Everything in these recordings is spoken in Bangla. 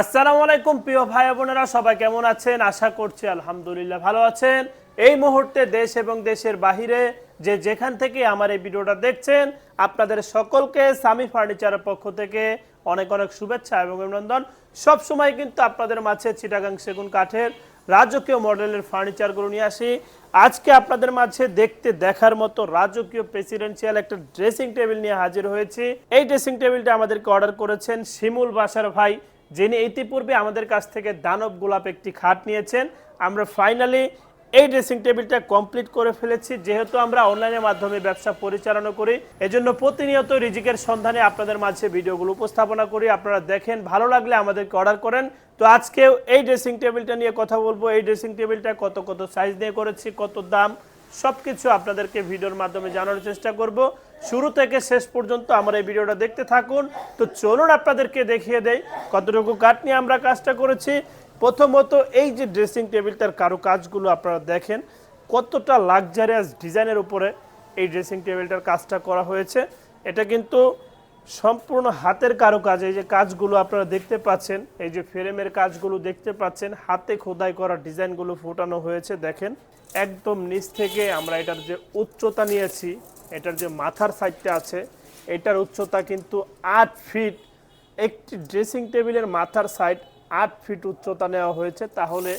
আসসালামু আলাইকুম, প্রিয় ভাই বোনেরা, সবাই কেমন আছেন? আশা করছি আলহামদুলিল্লাহ ভালো আছেন। এই মুহূর্তে দেশ এবং দেশের বাহিরে যে যেখান থেকে আমার এই ভিডিওটা দেখছেন, আপনাদের সকলকে সামি ফার্নিচারের পক্ষ থেকে অনেক অনেক শুভেচ্ছা এবং অভিনন্দন। সব সময় কিন্তু আপনাদের মাঝে চিটাগাং সেগুন কাঠের রাজকীয় মডেলের ফার্নিচারগুলো নিয়ে আসি। আজকে আপনাদের মাঝে দেখতে দেখার মতো রাজকীয় প্রেসিডেন্সিয়াল একটা ড্রেসিং টেবিল নিয়ে হাজির হয়েছি। এই ড্রেসিং টেবিলটা আমাদেরকে অর্ডার করেছেন শিমুল বাসার ভাই যিনি ইতিপূর্বে আমাদের কাছ থেকে দানব গোলাপ একটি খাট নিয়েছেন, আমরা ফাইনালি এই ড্রেসিং টেবিলটা কমপ্লিট করে ফেলেছি। যেহেতু আমরা অনলাইনের মাধ্যমে ব্যবসা পরিচালনা করি, এজন্য প্রতিনিয়ত রিজিকের সন্ধানে আপনাদের মাঝে ভিডিওগুলো উপস্থাপনা করি। আপনারা দেখেন, ভালো লাগলে আমাদেরকে অর্ডার করেন। তো আজকেও এই ড্রেসিং টেবিলটা নিয়ে কথা বলব। এই ড্রেসিং টেবিলটা কত কত সাইজ নিয়ে করেছি, কত দাম সবকিছু আপনাদেরকে ভিডিওর মাধ্যমে জানানোর চেষ্টা করব। শুরু থেকে শেষ পর্যন্ত আমরা এই ভিডিওটা দেখতে থাকুন। তো চলুন আপনাদেরকে দেখিয়ে দেই কতটুকু কাঠ নিয়ে আমরা কাজটা করেছি। প্রথমত এই যে ড্রেসিং টেবিলটার কারও কাজগুলো আপনারা দেখেন, কতটা লাক্সারিয়াস ডিজাইনের উপরে এই ড্রেসিং টেবিলটার কাজটা করা হয়েছে। এটা কিন্তু সম্পূর্ণ হাতের কারও কাজ এই যে কাজগুলো আপনারা দেখতে পাচ্ছেন, এই যে ফ্রেমের কাজগুলো দেখতে পাচ্ছেন, হাতে খোদাই করা ডিজাইনগুলো ফোটানো হয়েছে, দেখেন, একদম নিচ থেকে আমরা এটার যে উচ্চতা নিয়েছি, এটার যে মাথার সাইডটা আছে, এটার উচ্চতা কিন্তু আট ফিট, একটি ড্রেসিং টেবিলের মাথার সাইড আট ফিট উচ্চতা নেওয়া হয়েছে, তাহলে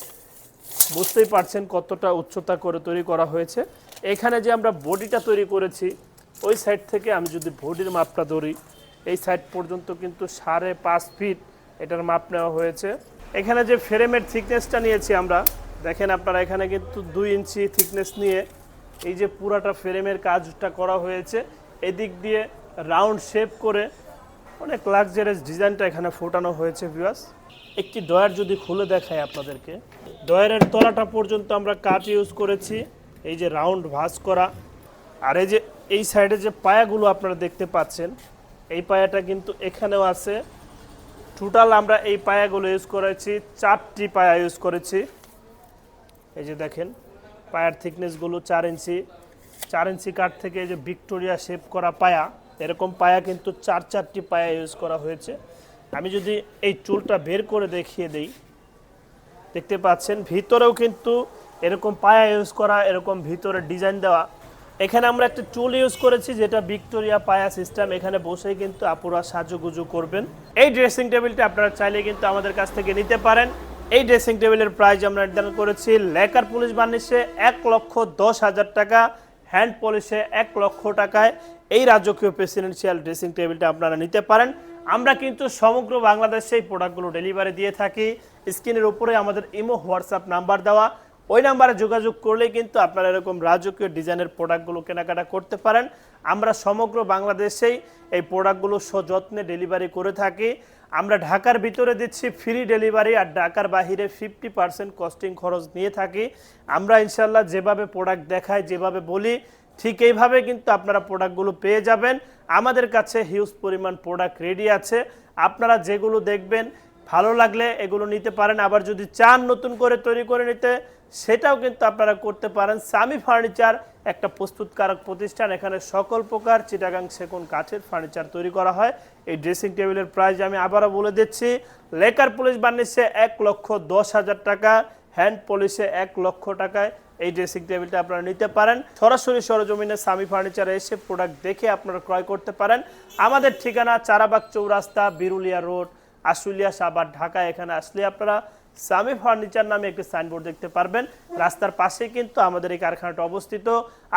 বুঝতেই পারছেন কতটা উচ্চতা করে তৈরি করা হয়েছে। এখানে যে আমরা বডিটা তৈরি করেছি ওই সাইড থেকে আমি যদি বডির মাপটা ধরি, এই সাইড পর্যন্ত কিন্তু সাড়ে পাঁচ ফিট এটার মাপ নেওয়া হয়েছে। এখানে যে ফ্রেমের থিকনেসটা নিয়েছি আমরা, দেখেন আপনারা এখানে কিন্তু দুই ইঞ্চি থিকনেস নিয়ে এই যে পুরাটা ফ্রেমের কাজটা করা হয়েছে। এদিক দিয়ে রাউন্ড শেপ করে অনেক লাক্সারিয়াস ডিজাইনটা এখানে ফোটানো হয়েছে ভিউয়ার্স একটি ডয়ার যদি খুলে দেখায় আপনাদেরকে ডয়ারের তলাটা পর্যন্ত আমরা কাঠ ইউজ করেছি, এই যে রাউন্ড ভাস করা, আর এই যে এই সাইডে যে পায়াগুলো আপনারা দেখতে পাচ্ছেন, এই পায়াটা কিন্তু এখানেও আছে। টোটাল আমরা এই পায়াগুলো ইউজ করেছি, চারটি পায়া ইউজ করেছি। এই যে দেখেন, পায়ার থিকনেসগুলো চার ইঞ্চি চার ইঞ্চি কাঠ থেকে এই যে ভিক্টোরিয়া শেপ করা পায়া, এরকম পায়া কিন্তু চার, চারটি পায়া ইউজ করা হয়েছে। আমি যদি এই চুলটা বের করে দেখিয়ে দেই, দেখতে পাচ্ছেন, ভিতরেও কিন্তু এরকম পায়া ইউজ করা, এরকম ভিতরে ডিজাইন দেওয়া এখানে আমরা একটা চুল ইউজ করেছি যেটা ভিক্টোরিয়া পায়া সিস্টেম এখানে বসেই কিন্তু আপুরা সাজুগুজু করবেন। এই ড্রেসিং টেবিলটা আপনারা চাইলে কিন্তু আমাদের কাছ থেকে নিতে পারেন। এই ড্রেসিং টেবিলের প্রাইস আমরা নির্ধারণ করেছি লেকার পুলিশ বার্নিশে এক লক্ষ দশ হাজার টাকা হ্যান্ড পলিশে এক লক্ষ টাকায়। এই রাজকীয় প্রেসিডেন্সিয়াল ড্রেসিং টেবিলটা আপনারা নিতে পারেন। আমরা কিন্তু সমগ্র বাংলাদেশে এই প্রোডাক্টগুলো ডেলিভারি দিয়ে থাকি। স্ক্রিনের উপরে আমাদের ইমো হোয়াটসঅ্যাপ নাম্বার দেওয়া। ওই নাম্বারে যোগাযোগ করলে কিন্তু আপনারা এরকম রাজকীয় ডিজাইনের প্রোডাক্টগুলো কেনাকাটা করতে পারেন। আমরা সমগ্র বাংলাদেশেই এই প্রোডাক্টগুলো সযত্নে ডেলিভারি করে থাকি। আমরা ঢাকার ভিতরে দিচ্ছি, ফ্রি ডেলিভারি আর ঢাকার বাহিরে ফিফটি পার্সেন্ট কস্টিং খরচ নিয়ে থাকি। আমরা ইনশাল্লাহ যেভাবে প্রোডাক্ট দেখাই, যেভাবে বলি, ঠিক এইভাবে কিন্তু আপনারা প্রোডাক্টগুলো পেয়ে যাবেন। আমাদের কাছে হিউজ পরিমাণ প্রোডাক্ট রেডি আছে। আপনারা যেগুলো দেখবেন, ভালো লাগলে এগুলো নিতে পারেন। আবার যদি চান নতুন করে তৈরি করে নিতে সেটাও কিন্তু আপনারা করতে পারেন। সামি ফার্নিচার একটা প্রস্তুতকারক প্রতিষ্ঠান। এখানে সকল প্রকার চিটাগাং সেগুন কাঠের ফার্নিচার তৈরি করা হয়। এই ড্রেসিং টেবিলের প্রাইস আমি আবারও বলে দিচ্ছি। লেকার পুলিশ বানিয়েছে এক লক্ষ দশ হাজার টাকা হ্যান্ড পলিশে এক লক্ষ টাকায় এই ড্রেসিং টেবিলটা আপনারা নিতে পারেন। সরাসরি সরজমিনে সামি ফার্নিচারে এসে প্রোডাক্ট দেখে আপনারা ক্রয় করতে পারেন। আমাদের ঠিকানা চারাবাগ চৌরাস্তা, বিরুলিয়া রোড আশুলিয়া সাবার ঢাকা। এখানে আসলে আপনারা সামি ফার্নিচার নামে একটি সাইনবোর্ড দেখতে পারবেন। রাস্তার পাশে কিন্তু আমাদের এই কারখানাটা অবস্থিত।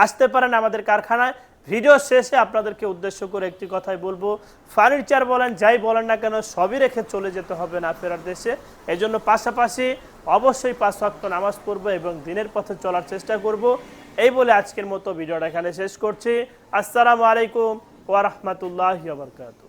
আসতে পারেন আমাদের কারখানায়। ভিডিও শেষে আপনাদেরকে উদ্দেশ্য করে একটি কথাই বলব। ফার্নিচার বলেন, যাই বলেন না কেন, সবই রেখে চলে যেতে হবে না ফেরার দেশে। এই জন্য পাশাপাশি অবশ্যই পাঁচ ওয়াক্ত নামাজ পড়ব এবং দিনের পথে চলার চেষ্টা করব। এই বলে আজকের মতো ভিডিওটা এখানে শেষ করছি। আসসালামু আলাইকুম ওয়া রাহমাতুল্লাহি ওয়া বারাকাতুহু।